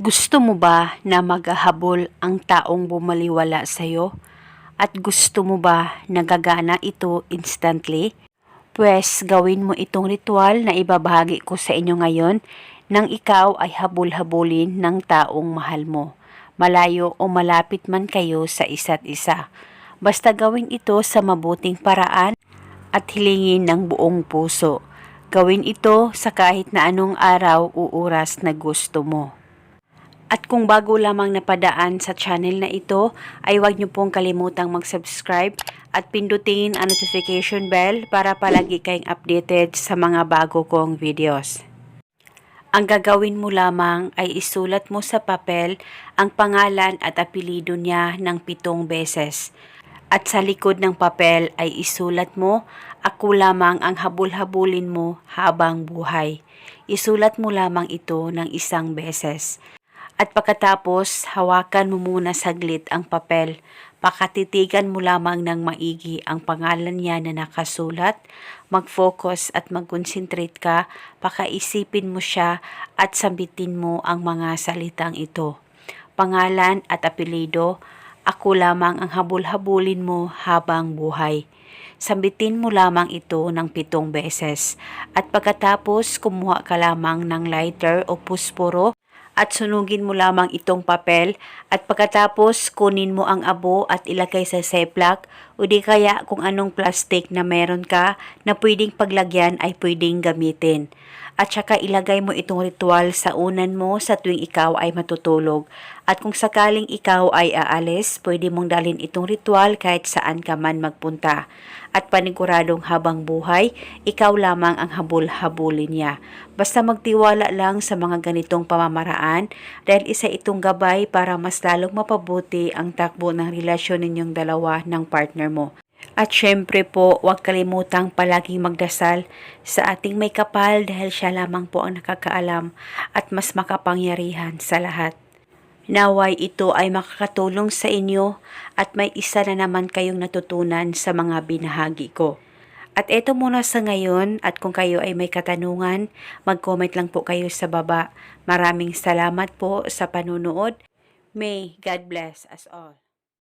Gusto mo ba na maghahabol ang taong bumaliwala sa'yo? At gusto mo ba nagagana ito instantly? Pwes gawin mo itong ritual na ibabahagi ko sa inyo ngayon nang ikaw ay habol-habulin ng taong mahal mo. Malayo o malapit man kayo sa isa't isa. Basta gawin ito sa mabuting paraan at hilingin ng buong puso. Gawin ito sa kahit na anong araw o oras na gusto mo. At kung bago lamang napadaan sa channel na ito, ay huwag niyo pong kalimutang mag-subscribe at pindutin ang notification bell para palagi kayong updated sa mga bago kong videos. Ang gagawin mo lamang ay isulat mo sa papel ang pangalan at apelido niya ng pitong beses. At sa likod ng papel ay isulat mo, ako lamang ang habul-habulin mo habang buhay. Isulat mo lamang ito ng isang beses. At pagkatapos, hawakan mo muna saglit ang papel. Pakatitigan mo lamang ng maigi ang pangalan niya na nakasulat. Mag-focus at mag-concentrate ka. Pakaisipin mo siya at sambitin mo ang mga salitang ito. Pangalan at apelido, ako lamang ang habul-habulin mo habang buhay. Sambitin mo lamang ito ng pitong beses. At pagkatapos, kumuha ka lamang ng lighter o pusporo at sunugin mo lamang itong papel at pagkatapos kunin mo ang abo at ilagay sa Ziploc o di kaya kung anong plastic na meron ka na pwedeng paglagyan ay pwedeng gamitin. At saka ilagay mo itong ritual sa unan mo sa tuwing ikaw ay matutulog. At kung sakaling ikaw ay aalis, pwede mong dalhin itong ritual kahit saan ka man magpunta. At paniguradong habang buhay, ikaw lamang ang habol-habulin niya. Basta magtiwala lang sa mga ganitong pamamaraan dahil isa itong gabay para mas lalong mapabuti ang takbo ng relasyon ninyong dalawa ng partner mo. At syempre po, huwag kalimutang palaging magdasal sa ating may kapal dahil siya lamang po ang nakakaalam at mas makapangyarihan sa lahat. Naway ito ay makakatulong sa inyo at may isa na naman kayong natutunan sa mga binahagi ko. At eto muna sa ngayon at kung kayo ay may katanungan, mag-comment lang po kayo sa baba. Maraming salamat po sa panunood. May God bless us all.